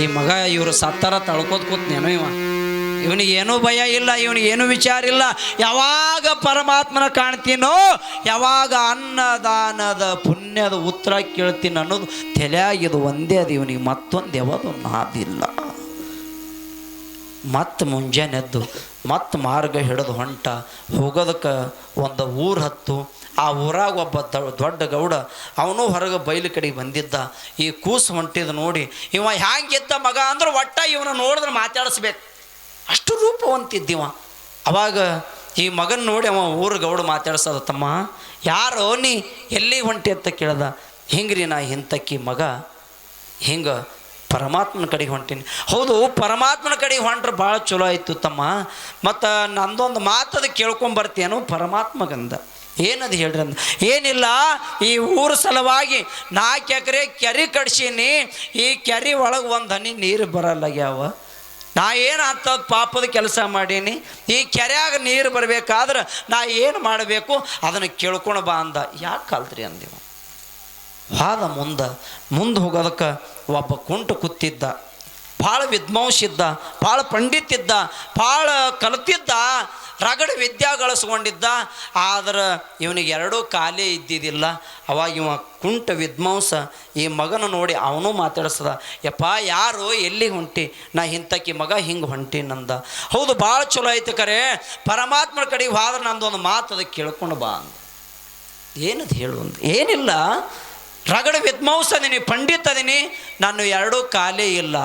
ಈ ಮಗ ಇವರು ಸತ್ತಾರ ತಳ್ಕೋದ್ ಕೂತ್ ಇವ. ಇವನಿಗೆ ಏನೂ ಭಯ ಇಲ್ಲ, ಇವನಿಗೆ ಏನೂ ವಿಚಾರ ಇಲ್ಲ. ಯಾವಾಗ ಪರಮಾತ್ಮನ ಕಾಣ್ತೀನೋ, ಯಾವಾಗ ಅನ್ನದಾನದ ಪುಣ್ಯದ ಉತ್ತರ ಕೇಳ್ತೀನಿ ಅನ್ನೋದು ತಲೆಯಾಗಿದು ಒಂದೇ ಅದು ಇವನಿಗೆ ಮತ್ತೊಂದು ಯಾವುದು ನಾದಿಲ್ಲ. ಮತ್ತೆ ಮುಂಜಾನೆ ಮತ್ತೆ ಮಾರ್ಗ ಹಿಡಿದು ಹೊಂಟ, ಹೋಗೋದಕ್ಕೆ ಒಂದು ಊರು ಹತ್ತು, ಆ ಊರಾಗ ಒಬ್ಬ ದೊಡ್ಡ ಗೌಡ, ಅವನು ಹೊರಗೆ ಬಯಲು ಕಡೆಗೆ ಬಂದಿದ್ದ. ಈ ಕೂಸು ಹೊಂಟಿದ ನೋಡಿ, ಇವ ಹ್ಯಾಂಗಿದ್ದ ಮಗ ಅಂದ್ರೆ ಒಟ್ಟ ಇವನು ನೋಡಿದ್ರೆ ಮಾತಾಡಿಸ್ಬೇಕು. ಅಷ್ಟು ರೂಪವಂತಿದ್ದೀವ. ಅವಾಗ ಈ ಮಗನ ನೋಡಿ ಅವ ಊರು ಗೌಡ ಮಾತಾಡ್ಸದ, ತಮ್ಮ, ಯಾರೋ ನೀ ಎಲ್ಲಿ ಹೊಂಟಿ ಅಂತ ಕೇಳ್ದ? ಹಿಂಗ್ರಿ ನಾ ಹಿಂತಕ್ಕಿ ಮಗ. ಹಿಂಗೆ ಪರಮಾತ್ಮನ ಕಡೆಗೆ ಹೊಂಟೀನಿ. ಹೌದು, ಪರಮಾತ್ಮನ ಕಡೆಗೆ ಹೊಂಟ್ರೆ ಭಾಳ ಚಲೋ ಆಯಿತು ತಮ್ಮ. ಮತ್ತು ನಂದೊಂದು ಮಾತದ ಕೇಳ್ಕೊಂಬರ್ತೇನು ಪರಮಾತ್ಮಗಂದ. ಏನದು ಹೇಳ್ರಿ ಅಂದ? ಏನಿಲ್ಲ, ಈ ಊರ ಸಲುವಾಗಿ ನಾಲ್ಕು ಎಕರೆ ಕೆರೆ ಕಡ್ಸೀನಿ ಈ ಕೆರೆ ಒಳಗೆ ಒಂದು ಹನಿ ನೀರು ಬರಲ್ಲ ಯಾವ ನಾ ಏನು ಅಂಥದ್ದು ಪಾಪದ ಕೆಲಸ ಮಾಡೀನಿ? ಈ ಕೆರೆಯಾಗ ನೀರು ಬರಬೇಕಾದ್ರೆ ನಾ ಏನು ಮಾಡಬೇಕು? ಅದನ್ನು ಕೇಳ್ಕೊಂಡು ಬಾ ಅಂದ. ಯಾಕೆ ಕಲ್ತ್ರಿ ಅಂದಿವ? ಹಾದ ಮುಂದೆ ಮುಂದೆ ಹೋಗೋದಕ್ಕೆ ಒಬ್ಬ ಕುಂಟು ಕೂತಿದ್ದ. ಭಾಳ ವಿದ್ವಾಂಸ ಇದ್ದ, ಭಾಳ ಪಂಡಿತ್ ಇದ್ದ, ಭಾಳ ಕಲಿತಿದ್ದ. ರಗಡ ವಿದ್ಯಾ ಗಳಿಸ್ಕೊಂಡಿದ್ದ, ಆದ್ರೆ ಇವನಿಗೆ ಎರಡೂ ಖಾಲಿ ಇದ್ದಿದ್ದಿಲ್ಲ. ಅವಾಗ ಇವ ಕುಂಟ ವಿದ್ವಾಂಸ ಈ ಮಗನ ನೋಡಿ ಅವನು ಮಾತಾಡಿಸ್ದ, ಯಪ್ಪ, ಯಾರು? ಎಲ್ಲಿ ಹೊಂಟಿ? ನಾ ಇಂಥಕ್ಕಿ ಮಗ ಹಿಂಗೆ ಹೊಂಟಿ ನಂದ. ಹೌದು ಭಾಳ ಚಲೋ ಐತೆ ಕರೆ. ಪರಮಾತ್ಮನ ಕಡೆಗೆ ಹೋದ್ರೆ ನಂದೊಂದು ಮಾತು ಅದಕ್ಕೆ ಕೇಳ್ಕೊಂಡು ಬಾ ಅಂದ. ಏನದು ಹೇಳು ಅಂದ? ಏನಿಲ್ಲ. ರಗಡ ವಿದ್ವಾಂಸ ಅದೀನಿ ಪಂಡಿತ ಅದೀನಿ, ನಾನು ಎರಡೂ ಖಾಲಿ ಇಲ್ಲ.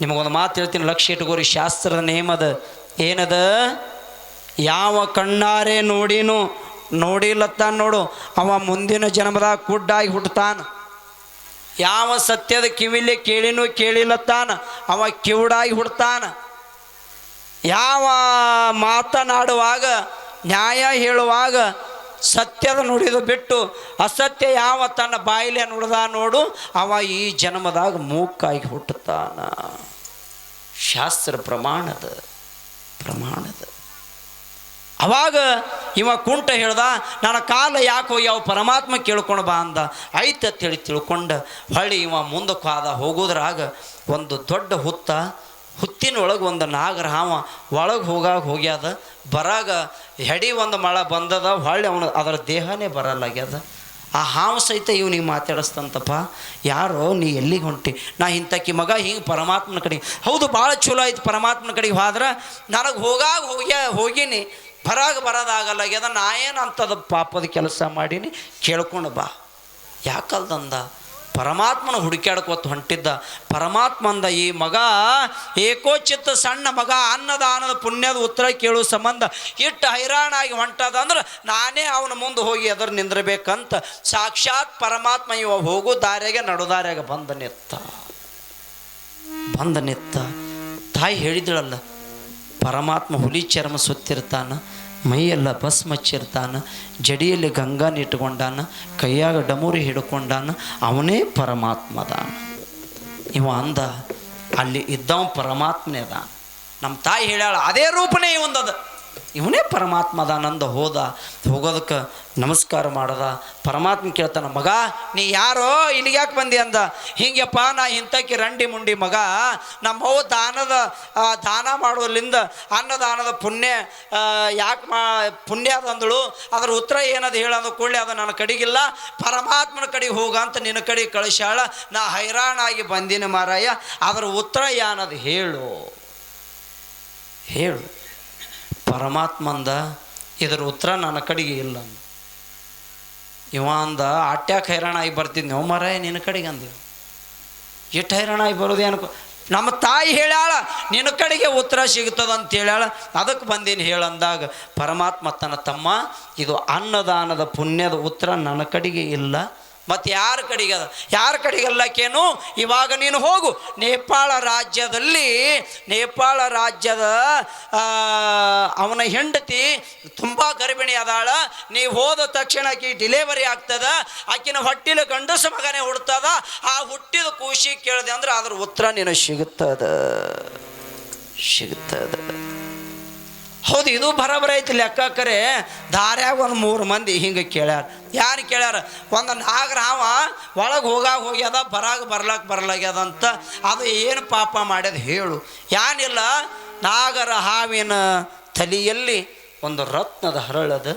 ನಿಮಗೊಂದು ಮಾತು ಹೇಳ್ತೀನಿ, ಲಕ್ಷ್ಯ ಇಟ್ಕೋರಿ, ಶಾಸ್ತ್ರದ ನೇಮದ ಏನದ? ಯಾವ ಕಣ್ಣಾರೆ ನೋಡಿನು ನೋಡಿಲ್ಲತ್ತ ನೋಡು. ಅವ ಮುಂದಿನ ಜನ್ಮದಾಗ ಕುಡ್ಡಾಗಿ ಹುಟ್ಟತಾನ ಯಾವ ಸತ್ಯದ ಕಿವಿಲಿ ಕೇಳಿನೂ ಕೇಳಿಲ್ಲತ್ತಾನ. ಅವ ಕಿವುಡಾಗಿ ಹುಡ್ತಾನ ಯಾವ ಮಾತನಾಡುವಾಗ, ನ್ಯಾಯ ಹೇಳುವಾಗ ಸತ್ಯದ ನುಡಿದು ಬಿಟ್ಟು ಅಸತ್ಯ ಯಾವ ತನ್ನ ಬಾಯಿಲೆ ನುಡಿದ ನೋಡು, ಅವ ಈ ಜನ್ಮದಾಗ ಮೂಕಾಗಿ ಹುಟ್ಟುತ್ತಾನ. ಶಾಸ್ತ್ರ ಪ್ರಮಾಣದ. ಪ್ರಮಾಣದ. ಅವಾಗ ಇವ ಕುಂಟ ಹೇಳ್ದ, ನನ್ನ ಕಾಲ ಯಾಕೆ ಯಾವ ಪರಮಾತ್ಮ ಕೇಳ್ಕೊಂಡು ಬಾ ಅಂದ. ಆಯ್ತು ಅಂತೇಳಿ ತಿಳ್ಕೊಂಡು ಹೊಳ್ಳಿ ಇವ ಮುಂದಕ್ಕೆ ಆದ ಹೋಗೋದ್ರಾಗ ಒಂದು ದೊಡ್ಡ ಹುತ್ತ, ಹುತ್ತಿನೊಳಗೆ ಒಂದು ನಾಗರ ಹಾವ ಒಳಗೆ ಹೋಗಾಗ ಹೋಗ್ಯಾದ. ಬರಾಗ ಹೆಡಿ ಒಂದು ಮಳ ಬಂದದ, ಹೊಳ್ಳಿ ಅವನು ಅದರ ದೇಹನೇ ಬರಲ್ಲಾಗ್ಯದ ಆ ಹಾವು ಸಹಿತ ಇವನಿಗೆ ಮಾತಾಡಿಸ್ತಂತಪ್ಪ ಯಾರೋ, ನೀ ಎಲ್ಲಿಗೆ ಹೊಂಟಿ? ನಾ ಇಂಥಕ್ಕಿ ಮಗ ಹಿಂಗೆ ಪರಮಾತ್ಮನ ಕಡೆ ಹೌದು ಭಾಳ ಚಲೋ ಆಯ್ತು ಪರಮಾತ್ಮನ ಕಡೆಗೆ ಹೋದ್ರೆ, ನನಗೆ ಹೋಗಾಗ ಹೋಗ್ಯ, ಹೋಗೀನಿ. ಬರಾಗ ಬರೋದಾಗಲ್ಲಾಗ್ಯದ ನಾ ಏನು ಅಂಥದ್ದು ಪಾಪದ ಕೆಲಸ ಮಾಡೀನಿ? ಕೇಳ್ಕೊಂಡು ಬಾ. ಯಾಕಲ್ದಂದ? ಪರಮಾತ್ಮನ ಹುಡುಕ್ಯಾಡ್ಕೋತ ಹೊಂಟಿದ್ದ. ಪರಮಾತ್ಮ ಅಂದ ಈ ಮಗ ಏಕೋಚಿತ್ತ ಸಣ್ಣ ಮಗ, ಅನ್ನದಾನದ ಪುಣ್ಯದ ಉತ್ತರ ಕೇಳೋ ಸಂಬಂಧ ಇಟ್ಟು ಹೈರಾಣಾಗಿ ಹೊಂಟದ ಅಂದ್ರೆ ನಾನೇ ಅವನ ಮುಂದೆ ಹೋಗಿ ಎದುರು ನಿಂದಿರಬೇಕಂತ. ಸಾಕ್ಷಾತ್ ಪರಮಾತ್ಮ ಇವ ಹೋಗೋ ದಾರ್ಯಾಗೆ ನಡುದಾರ್ಯಾಗ ಬಂದ ನಿತ್ತ. ಬಂದ ನಿತ್ತ. ತಾಯಿ ಹೇಳಿದಳಲ್ಲ, ಪರಮಾತ್ಮ ಹುಲಿ ಚರ್ಮ ಸುತ್ತಿರ್ತಾನ ಮೈಯೆಲ್ಲ ಬಸ್ ಮಚ್ಚಿರ್ತಾನ ಜಡಿಯಲ್ಲಿ ಗಂಗಾನ ಇಟ್ಕೊಂಡಾನ ಕೈಯಾಗ ಡಮೂರಿ ಹಿಡ್ಕೊಂಡಾನ, ಅವನೇ ಪರಮಾತ್ಮದಾನ. ಇವ ಅಂದ, ಅಲ್ಲಿ ಇದ್ದವ ಪರಮಾತ್ಮನೇ ಅದಾನ. ನಮ್ಮ ತಾಯಿ ಹೇಳ್ಯಾಳ, ಅದೇ ರೂಪನೇ ಇವಂದದ. ಇವನೇ ಪರಮಾತ್ಮದಾನಂದ ಹೋದ, ಹೋಗೋದಕ್ಕೆ ನಮಸ್ಕಾರ ಮಾಡದ. ಪರಮಾತ್ಮ ಕೇಳ್ತಾನ, ಮಗ, ನೀ ಯಾರೋ? ಇಲ್ಲಿಗೆ ಯಾಕೆ ಬಂದಿ ಅಂದ? ಹಿಂಗೆಪ್ಪ ನಾ ಇಂಥಕ್ಕೆ ರಂಡಿ ಮುಂಡಿ ಮಗ. ನಮ್ಮವ್ವ ದಾನದ ದಾನ ಮಾಡೋದ್ರಿಂದ ಅನ್ನದಾನದ ಪುಣ್ಯ ಯಾಕೆ ಮಾ, ಪುಣ್ಯ ಅದಂದಳು ಅದ್ರ ಉತ್ತರ ಏನದು ಹೇಳೋದು ಕೂಡಲೇ, ಅದು ನನ್ನ ಕಡೆಗಿಲ್ಲ. ಪರಮಾತ್ಮನ ಕಡೆಗೆ ಹೋಗ ಅಂತ ನಿನ್ನ ಕಡೆಗೆ ಕಳಿಸ್ಯಾಳ. ನಾ ಹೈರಾಣಾಗಿ ಬಂದಿನ ಮಾರಾಯ. ಅದರ ಉತ್ತರ ಏನದು ಹೇಳು? ಹೇಳು. ಪರಮಾತ್ಮಂದ, ಇದರ ಉತ್ತರ ನನ್ನ ಕಡೆಗೆ ಇಲ್ಲ ಅಂದ. ಇವ ಅಂದ ಅಟ್ಯಾಕ್ ಹೈರಾಣ ಆಗಿ ನಾವು ಮರಾಯ, ನಿನ್ನ ಕಡೆಗೆ ಅಂದ. ಎಷ್ಟು ಹೈರಾಣ ಆಗಿ ಬರೋದು ಅನ್ಕೋ ನಮ್ಮ ತಾಯಿ ಹೇಳ್ಯಾಳ, ನಿನ್ನ ಕಡೆಗೆ ಉತ್ತರ ಸಿಗ್ತದ ಅಂತ ಹೇಳ್ಯಾಳ. ಅದಕ್ಕೆ ಬಂದೀನಿ ಹೇಳಂದಾಗ ಪರಮಾತ್ಮ ತನ್ನ ತಮ್ಮ, ಇದು ಅನ್ನದಾನದ ಪುಣ್ಯದ ಉತ್ತರ ನನ್ನ ಕಡೆಗೆ ಇಲ್ಲ. ಮತ್ತು ಯಾರ ಕಡೆಗೆ ಅದ? ಯಾರ ಕಡೆಗೆಲ್ಲಕ್ಕೇನು ಇವಾಗ ನೀನು ಹೋಗು. ನೇಪಾಳ ರಾಜ್ಯದಲ್ಲಿ, ನೇಪಾಳ ರಾಜ್ಯದ ಅವನ ಹೆಂಡತಿ ತುಂಬ ಗರ್ಭಿಣಿ ಅದಾಳ. ನೀವು ಹೋದ ತಕ್ಷಣ ಆಕಿ ಡಿಲೆವರಿ ಆಗ್ತದ. ಆಕಿನ ಹೊಟ್ಟಿಲ ಗಂಡಸು ಮಗನೇ ಹುಡ್ತದ. ಆ ಹುಟ್ಟಿದ ಖುಷಿ ಕೇಳಿದೆ ಅಂದ್ರೆ ಅದ್ರ ಉತ್ತರ ನೀನು ಸಿಗುತ್ತದ. ಸಿಗುತ್ತದ. ಹೌದು, ಇದು ಬರಬರ ಐತಿ ಲೆಕ್ಕ ಕರೆ. ದಾರ್ಯಾಗ ಒಂದು ಮೂರು ಮಂದಿ ಹಿಂಗೆ ಕೇಳ್ಯಾರ. ಯಾರು ಕೇಳ್ಯಾರ? ಒಂದು ನಾಗರ ಅವ ಒಳಗೆ ಹೋಗಾಗ ಹೋಗ್ಯದ, ಬರಾಗ ಬರ್ಲಾಕ ಬರ್ಲಾಗ್ಯದ ಅಂತ ಅದು ಏನು ಪಾಪ ಮಾಡ್ಯದ ಹೇಳು. ಏನಿಲ್ಲ ನಾಗರ ಹಾವಿನ ತಲಿಯಲ್ಲಿ ಒಂದು ರತ್ನದ ಹರಳದ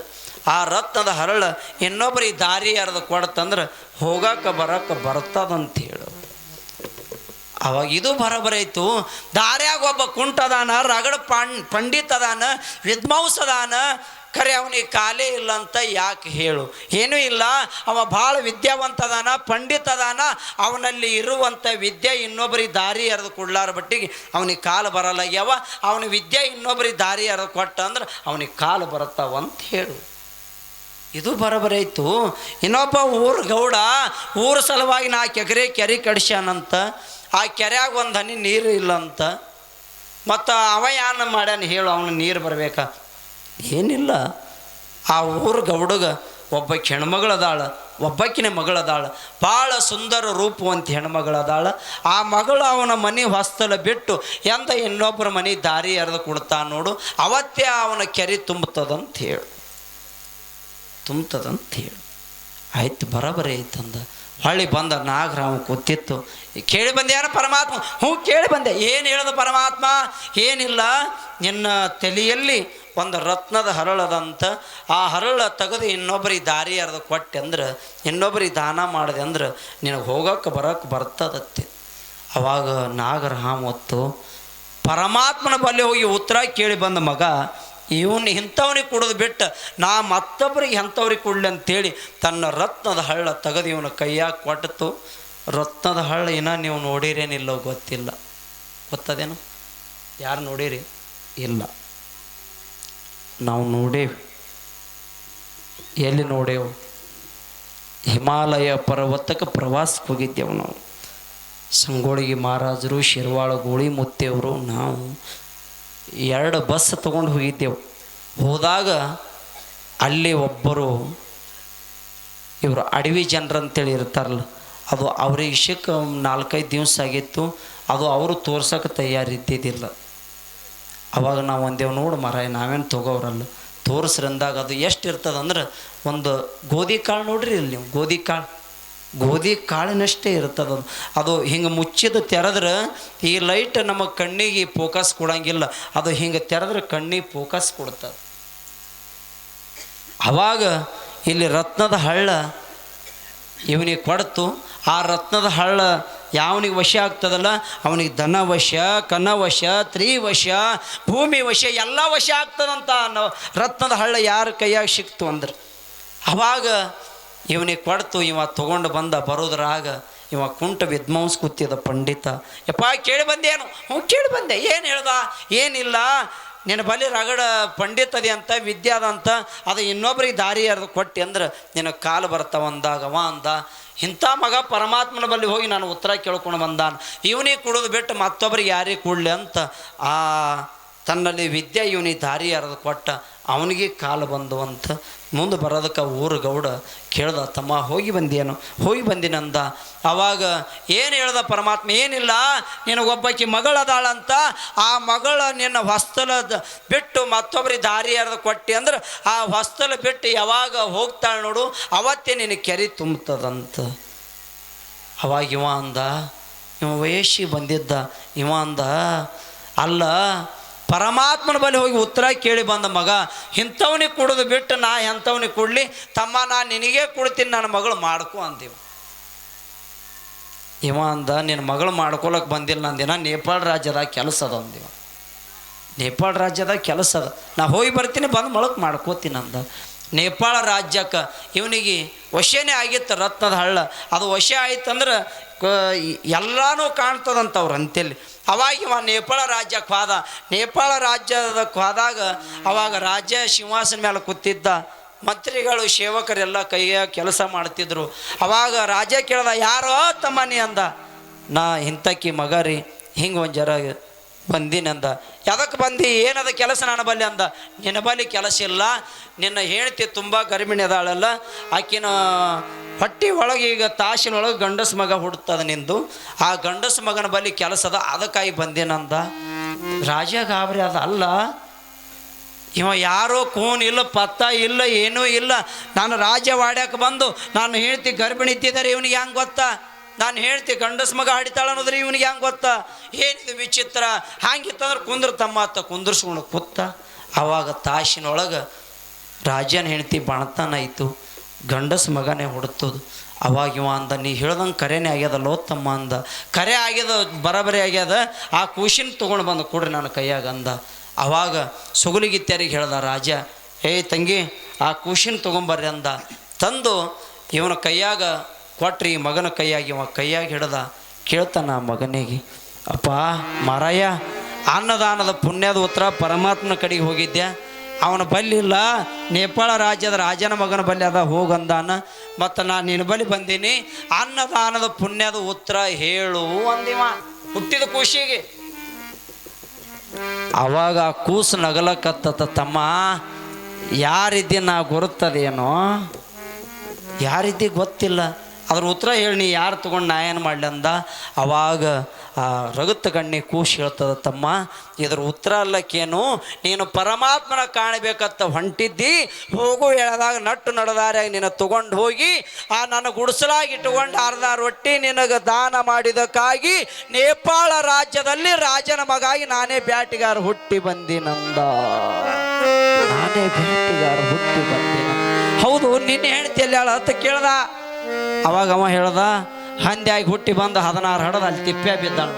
ಆ ರತ್ನದ ಹರಳ ಇನ್ನೊಬ್ಬರಿಗೆ ದಾರಿ ಯಾರ್ದು ಕೊಡ್ತಂದ್ರೆ ಹೋಗಾಕ ಬರಕ್ಕೆ ಬರ್ತದಂತ ಹೇಳು. ಅವಾಗ ಇದು ಬರಬರೈತು. ದಾರ್ಯಾಗ ಒಬ್ಬ ಕುಂಟದಾನ, ರಗಡ ಪಣ್ ಪಂಡಿತ್ ಅದಾನ ವಿದ್ವಾಂಸ ಅದಾನ ಖರೆ ಅವನಿಗೆ ಕಾಲೇ ಇಲ್ಲ ಅಂತ ಯಾಕೆ ಹೇಳು? ಏನೂ ಇಲ್ಲ. ಅವ ಭಾಳ ವಿದ್ಯಾವಂತ ಅದಾನ ಪಂಡಿತ್ ಅದಾನ ಅವನಲ್ಲಿ ಇರುವಂಥ ವಿದ್ಯೆ ಇನ್ನೊಬ್ಬರಿಗೆ ದಾರಿ ಎರೆದು ಕೊಡ್ಲಾರ ಬಟ್ಟಿಗೆ ಅವನಿಗೆ ಕಾಲು ಬರಲ್ಲಾಗ್ಯಾವ ಅವನ ವಿದ್ಯೆ ಇನ್ನೊಬ್ಬರಿಗೆ ದಾರಿ ಎರೆದು ಕೊಟ್ಟ ಅಂದ್ರೆ ಅವನಿಗೆ ಕಾಲು ಬರುತ್ತಾವಂತ ಹೇಳು. ಇದು ಬರಬರೈತು. ಇನ್ನೊಬ್ಬ ಊರು ಗೌಡ, ಊರ ಸಲುವಾಗಿ ನಾಲ್ಕು ಎಕರೆ ಕೆರೆ ಕಡಿಸ್ಯಾನಂತ. ಆ ಕೆರೆಯಾಗ ಒಂದು ಹನಿ ನೀರು ಇಲ್ಲ ಅಂತ, ಮತ್ತು ಅವ ಯಾನ ಮಾಡ್ಯಾನ ಹೇಳು ಅವನು ನೀರು ಬರಬೇಕಾ? ಏನಿಲ್ಲ. ಆ ಊರು ಗೌಡಗ ಒಬ್ಬಕ್ಕೆ ಹೆಣ್ಮಗಳದಾಳ ಒಬ್ಬಕ್ಕಿನ ಮಗಳದಾಳ ಭಾಳ ಸುಂದರ ರೂಪವಂತ ಹೆಣ್ಮಗಳದಾಳ. ಆ ಮಗಳು ಅವನ ಮನೆ ಹೊಸ್ತಲ ಬಿಟ್ಟು ಎಂದ ಇನ್ನೊಬ್ಬರ ಮನೆ ದಾರಿ ಎರೆದು ಕೊಡ್ತಾ ನೋಡು, ಅವತ್ತೇ ಅವನ ಕೆರೆ ತುಂಬುತ್ತದಂತ ಹೇಳು ತುಂಬ್ತದಂತ ಹೇಳು ಆಯ್ತು, ಬರಬರಿ ಐತಂದ ಹೊಳ್ಳಿ ಬಂದ ನಾಗರಾಮ ಕೂತಿತ್ತು. ಕೇಳಿ ಬಂದ್ಯಾರ ಪರಮಾತ್ಮ? ಹ್ಞೂ, ಕೇಳಿ ಬಂದೆ. ಏನು ಹೇಳೋದು ಪರಮಾತ್ಮ? ಏನಿಲ್ಲ. ನಿನ್ನ ತಲೆಯಲ್ಲಿ ಒಂದು ರತ್ನದ ಹರಳದಂತ, ಆ ಹರಳ ತೆಗೆದು ಇನ್ನೊಬ್ಬರಿಗೆ ದಾರಿ ಹರಿದು ಕೊಟ್ಟೆ ಅಂದ್ರೆ ಇನ್ನೊಬ್ಬರಿಗೆ ದಾನ ಮಾಡಿದೆ ಅಂದ್ರೆ, ನಿನಗೆ ಹೋಗಕ್ಕೆ ಬರೋಕ್ಕೆ ಬರ್ತದತ್ತೆ. ಅವಾಗ ನಾಗರ ಹೊತ್ತು ಪರಮಾತ್ಮನ ಬಲ್ಲಿ ಹೋಗಿ ಉತ್ತರ ಕೇಳಿ ಬಂದ ಮಗ, ಇವನು ಇಂಥವ್ನಿಗೆ ಕುಡಿದು ಬಿಟ್ಟು. ನಾ ಮತ್ತೊಬ್ಬರಿಗೆ ಎಂಥವ್ರಿಗೆ ಕೊಡಲಿ ಅಂತೇಳಿ ತನ್ನ ರತ್ನದ ಹಳ್ಳ ತೆಗೆದು ಇವನ ಕೈಯಾಗ ಕೊಟ್ಟಿತು ರತ್ನದ ಹಳ್ಳ ಇನ್ನ ನೀವು ನೋಡಿರೇನಿಲ್ಲೋ ಗೊತ್ತಿಲ್ಲ. ಗೊತ್ತದೇನು? ಯಾರು ನೋಡಿರಿ? ಇಲ್ಲ. ನಾವು ನೋಡೇವಿ. ಎಲ್ಲಿ ನೋಡೇವು? ಹಿಮಾಲಯ ಪರ್ವತಕ್ಕೆ ಪ್ರವಾಸಕ್ಕೆ ಹೋಗಿದ್ದೆವು ನಾವು. ಸಂಗೋಳಿಗೆ ಮಹಾರಾಜರು, ಶಿರ್ವಾಳ, ಗೋಳಿ ಮುತ್ತೆಯವರು ನಾವು ಎರಡು ಬಸ್ ತಗೊಂಡು ಹೋಗಿದ್ದೆವು. ಹೋದಾಗ ಅಲ್ಲಿ ಒಬ್ಬರು ಇವರು ಅಡವಿ ಜನರಂತೇಳಿ ಇರ್ತಾರಲ್ಲ ಅದು ಅವ್ರ ವಿಷಯಕ್ಕೆ ನಾಲ್ಕೈದು ದಿವಸ ಆಗಿತ್ತು, ಅದು ಅವರು ತೋರ್ಸೋಕೆ ತಯಾರಿದ್ದಿದ್ದಿಲ್ಲ. ಅವಾಗ ನಾವು ಒಂದೇವು ನೋಡು ಮರ ನಾವೇನು ತಗೋರಲ್ಲ ತೋರಿಸ್ರಂದಾಗ ಅದು ಎಷ್ಟು ಇರ್ತದೆ ಅಂದ್ರೆ ಒಂದು ಗೋಧಿ ಕಾಳು ನೋಡ್ರಿ ಇಲ್ಲಿ ನೀವು, ಗೋಧಿ ಕಾಳು. ಗೋಧಿ ಕಾಳಿನಷ್ಟೇ ಇರ್ತದ. ಅದು ಅದು ಹಿಂಗೆ ಮುಚ್ಚಿದ ತೆರೆದ್ರೆ ಈ ಲೈಟ್ ನಮ್ಮ ಕಣ್ಣಿಗೆ ಫೋಕಸ್ ಕೊಡಂಗಿಲ್ಲ. ಅದು ಹಿಂಗೆ ತೆರೆದ್ರೆ ಕಣ್ಣಿಗೆ ಫೋಕಸ್ ಕೊಡ್ತದೆ. ಅವಾಗ ಇಲ್ಲಿ ರತ್ನದ ಹಳ್ಳ ಇವನಿಗೆ ಕೊಡ್ತು. ಆ ರತ್ನದ ಹಳ್ಳ ಯಾವನಿಗೆ ವಶ ಆಗ್ತದಲ್ಲ? ಅವನಿಗೆ ಧನ ವಶ, ಕನ ವಶ ತ್ರಿವಶ ಭೂಮಿ ವಶ, ಎಲ್ಲ ವಶ ಆಗ್ತದಂತ ಅನ್ನೋ ರತ್ನದ ಹಳ್ಳ ಯಾರ ಕೈಯಾಗ ಸಿಕ್ತು ಅಂದ್ರೆ? ಅವಾಗ ಇವನಿಗೆ ಕೊಡ್ತು, ಇವ ತೊಗೊಂಡು ಬಂದ ಬರೋದ್ರಾಗ ಇವ ಕುಂಟ ವಿದ್ವಾಂಸ ಕೂತಿದ ಪಂಡಿತ. ಯಪ್ಪ, ಕೇಳಿ ಬಂದೇನು? ಹ್ಞೂ, ಕೇಳಿ ಬಂದೆ. ಏನು ಹೇಳ್ದ? ಏನಿಲ್ಲ. ನಿನ್ನ ಬಲಿ ರಗಡ ಪಂಡಿತದಿ ಅಂತ, ವಿದ್ಯಾದ ಅಂತ, ಅದು ಇನ್ನೊಬ್ರಿಗೆ ದಾರಿ ಹರಿದು ಕೊಟ್ಟು ಅಂದ್ರೆ, ನಿನಗೆ ಕಾಲು ಬರ್ತಾವ ಅಂದಾಗ ಅವ ಅಂದ. ಇಂಥ ಮಗ ಪರಮಾತ್ಮನ ಬಳಿ ಹೋಗಿ ನಾನು ಉತ್ತರ ಕೇಳ್ಕೊಂಡು ಬಂದಾನ. ಇವನಿಗೆ ಕುಡಿದು ಬಿಟ್ಟು ಮತ್ತೊಬ್ಬರಿಗೆ ಯಾರಿಗೆ ಕೊಡಲಿ ಅಂತ ಆ ತನ್ನಲ್ಲಿ ವಿದ್ಯೆ ಇವನಿಗೆ ದಾರಿ ಅರ್ದು ಕೊಟ್ಟ ಅವನಿಗೆ ಕಾಲು ಬಂದು ಮುಂದೆ ಬರೋದಕ್ಕೆ ಊರು ಗೌಡ ಕೇಳ್ದ, ತಮ್ಮ ಹೋಗಿ ಬಂದೇನು ಹೋಗಿ ಬಂದಿನಂದ, ಅವಾಗ ಏನು ಹೇಳ್ದ ಪರಮಾತ್ಮ, ಏನಿಲ್ಲ, ನಿನಗೊಬ್ಬಾಕಿ ಮಗಳದಾಳಂತ, ಆ ಮಗಳ ನಿನ್ನ ಹೊಸ್ತಲದ ಬಿಟ್ಟು ಮತ್ತೊಬ್ಬರಿಗೆ ದಾರಿ ಹರಿದು ಕೊಟ್ಟಿ ಅಂದ್ರೆ, ಆ ಹೊಸ್ತಲ ಬಿಟ್ಟು ಯಾವಾಗ ಹೋಗ್ತಾಳೆ ನೋಡು, ಅವತ್ತೇ ನಿನಗೆ ಕೆರೆ ತುಂಬ್ತದಂತ. ಅವಾಗ ಇವ ಅಂದ, ಇವ ವಯಸ್ಸಿಗೆ ಬಂದಿದ್ದ, ಇವ ಅಂದ, ಅಲ್ಲ ಪರಮಾತ್ಮನ ಬಳಿ ಹೋಗಿ ಉತ್ತರ ಕೇಳಿ ಬಂದ ಮಗ ಇಂಥವನಿಗೆ ಕುಡಿದು ಬಿಟ್ಟು ನಾ ಎಂಥವನಿಗೆ ಕೊಡಲಿ, ತಮ್ಮ ನಾ ನಿನಗೇ ಕೊಡ್ತೀನಿ, ನನ್ನ ಮಗಳು ಮಾಡ್ಕೊ ಅಂದಿವ. ಇವ ಅಂದ ನಿನ್ನ ಮಗಳು ಮಾಡ್ಕೊಳಕ್ಕೆ ಬಂದಿಲ್ಲ ಅಂದಿನ ನೇಪಾಳ ರಾಜ್ಯದಾಗ ಕೆಲಸ ಅದ ಅಂದಿವ. ನೇಪಾಳ ರಾಜ್ಯದಾಗ ಕೆಲಸ ಅದ, ನಾ ಹೋಗಿ ಬರ್ತೀನಿ, ಬಂದು ಮೊಳಕ್ ಮಾಡ್ಕೋತೀನಿ ಅಂದ. ನೇಪಾಳ ರಾಜ್ಯಕ್ಕೆ ಇವನಿಗೆ ವಶನೇ ಆಗಿತ್ತು ರತ್ನದ ಹಳ್ಳ. ಅದು ವಶ ಆಯ್ತಂದ್ರೆ ಎಲ್ಲನೂ ಕಾಣ್ತದಂತವ್ರು ಅಂತೇಳಿ ಅವಾಗ ಇವ ನೇಪಾಳ ರಾಜ್ಯಕ್ಕೆ ಹೋದ. ನೇಪಾಳ ರಾಜ್ಯದಕ್ಕೆ ಹೋದಾಗ ಅವಾಗ ರಾಜ್ಯ ಸಿಂಹಾಸನ ಮೇಲೆ ಕೂತಿದ್ದ. ಮಂತ್ರಿಗಳು, ಸೇವಕರೆಲ್ಲ ಕೈಯ ಕೆಲಸ ಮಾಡ್ತಿದ್ರು. ಅವಾಗ ರಾಜ ಕೇಳ್ದ, ಯಾರೋ ತಮ್ಮನಿ ಅಂದ. ನಾ ಇಂಥಕ್ಕಿ ಮಗ ರೀ. ಹಿಂಗೆ ಒಂದು ಜರ ಬಂದಿನಂದ. ಎದಕ್ಕೆ ಬಂದಿ? ಏನದ ಕೆಲಸ ನಾನು ಬಲ್ಲಿ ಅಂದ. ನಿನ್ನ ಬಲ್ಲಿ ಕೆಲಸ ಇಲ್ಲ. ನಿನ್ನ ಹೇಳ್ತಿ ತುಂಬ ಗರ್ಭಿಣಿ ಅದಾಳಲ್ಲ. ಆಕಿನ ಹೊಟ್ಟಿ ಒಳಗೆ ಈಗ ತಾಸಿನೊಳಗೆ ಗಂಡಸ ಮಗ ಹುಡ್ತದ ನಿಂದು. ಆ ಗಂಡಸ ಮಗನ ಬಲ್ಲಿ ಕೆಲಸ ಅದ. ಅದಕ್ಕಾಗಿ ಬಂದೇನಂದ. ರಾಜ ಗಾಬರಿ ಅದ. ಅಲ್ಲ, ಇವ ಯಾರೋ ಕೂನ್ ಇಲ್ಲ, ಪತ್ತ ಇಲ್ಲ, ಏನೂ ಇಲ್ಲ. ನಾನು ರಾಜ ವಾಡ್ಯಕ್ಕೆ ಬಂದು, ನಾನು ಹೇಳ್ತಿ ಗರ್ಭಿಣಿ ಇದ್ದಿದ್ದಾರೆ, ಇವನಿಗೆ ಹೆಂಗೆ ಗೊತ್ತಾ? ನಾನು ಹೇಳ್ತಿ ಗಂಡಸ ಮಗ ಹಾಡಿತಾಳ ಅನ್ನೋದ್ರೆ ಇವನಿಗೆ ಹೆಂಗೆ ಗೊತ್ತಾ? ಏನಿದು ವಿಚಿತ್ರ. ಹಂಗಿತ್ತಂದ್ರೆ ಕುಂದ್ರ ತಮ್ಮ ಅತ್ತ ಕುಂದ್ರಸ್ಕೊಂಡು ಕೂತ ಆವಾಗ ತಾಸಿನೊಳಗೆ ರಾಜನ ಹೆಂಡತಿ ಬಣತನ ಆಯಿತು. ಗಂಡಸ ಮಗನೇ ಹುಡುತ್ತದು ಅವಾಗ ಇವ ಅಂದ, ನೀ ಹೇಳ್ದಂಗೆ ಕರೆನೇ ಆಗ್ಯದಲ್ಲೋ ತಮ್ಮ ಅಂದ. ಕರೆ ಆಗ್ಯದ, ಬರಬರಿ ಆಗ್ಯದ. ಆ ಕೂಶಿನ ತೊಗೊಂಡು ಬಂದು ಕೊಡ್ರಿ ನನ್ನ ಕೈಯಾಗ ಅಂದ. ಅವಾಗ ಸುಗುಲಿಗಿತ್ಯಾರಿಗೆ ಹೇಳ್ದ ರಾಜ, ಏಯ್ ತಂಗಿ, ಆ ಕೂಶಿನ ತೊಗೊಂಬರ್ರಿ ಅಂದ. ತಂದು ಇವನ ಕೈಯಾಗ ಕೊಟ್ರಿ ಮಗನ ಕೈಯಾಗಿ ಇವ ಕೈಯಾಗಿ ಹಿಡ್ದ ಕೇಳ್ತಾನ ಮಗನಿಗೆ, ಅಪ್ಪ, ಮಾರಾಯ, ಅನ್ನದಾನದ ಪುಣ್ಯದ ಉತ್ತರ ಪರಮಾತ್ಮನ ಕಡೆಗೆ ಹೋಗಿದ್ದೆ ಅವನ ಬಲ್ಲಿಲ್ಲ ನೇಪಾಳ ರಾಜ್ಯದ ರಾಜನ ಮಗನ ಬಲ್ಲಿ ಅದ ಹೋಗಂದಾನ ಮತ್ತು ನಾನು ನಿನ್ನ ಬಳಿ ಬಂದೀನಿ, ಅನ್ನದಾನದ ಪುಣ್ಯದ ಉತ್ತರ ಹೇಳು ಅಂದಿವ, ಹುಟ್ಟಿದ ಖುಷಿಗೆ. ಅವಾಗ ಆ ಕೂಸು ನಗಲಕತ್ತ ತಮ್ಮ, ಯಾರಿದ್ದಿ ನಾ ಗೊರುತ್ತದೇನೋ? ಯಾರಿದ್ದಿ ಗೊತ್ತಿಲ್ಲ. ಅದ್ರ ಉತ್ತರ ಹೇಳಿ, ನೀ ಯಾರು ತೊಗೊಂಡು ನಾ ಏನು ಮಾಡಲಿ ಅಂದ? ಅವಾಗ, ಆ ರಗತ್ತ ಕಣ್ಣಿ ಕೂಶ್ ಹೇಳ್ತದ, ತಮ್ಮ, ಇದ್ರ ಉತ್ತರ ಅಲ್ಲಕ್ಕೇನು? ನೀನು ಪರಮಾತ್ಮನ ಕಾಣಬೇಕಂತ ಹೊಂಟಿದ್ದಿ, ಹೋಗು ಹೇಳಿದಾಗ ನಟ್ಟು ನಡೆದಾರ್ಯಾಗ ನಿನ್ನ ತಗೊಂಡು ಹೋಗಿ, ಆ, ನನ್ನ ಗುಡಿಸಲಾಗಿ ಇಟ್ಟುಕೊಂಡು ಅರ್ಧ ರೊಟ್ಟಿ ನಿನಗೆ ದಾನ ಮಾಡಿದಕ್ಕಾಗಿ ನೇಪಾಳ ರಾಜ್ಯದಲ್ಲಿ ರಾಜನ ಮಗಾಗಿ ನಾನೇ ಬ್ಯಾಟಿಗಾರ ಹುಟ್ಟಿ ಬಂದಿನಂದ. ನಾನೇ ಬ್ಯಾಟಿಗಾರ ಹುಟ್ಟಿ ಬಂದಿನ. ಹೌದು, ನಿನ್ನೆ ಹೇಳ್ತಿಯಲ್ಲ ಅಂತ ಕೇಳ್ದ? ಅವಾಗ ಅವ ಹೇಳ್ದ ಹಂದಿಯಾಗಿ ಹುಟ್ಟಿ ಬಂದು ಹದಿನಾರು ಹಡದ ಅಲ್ಲಿ ತಿಪ್ಪೆ ಬಿದ್ದಾಳ.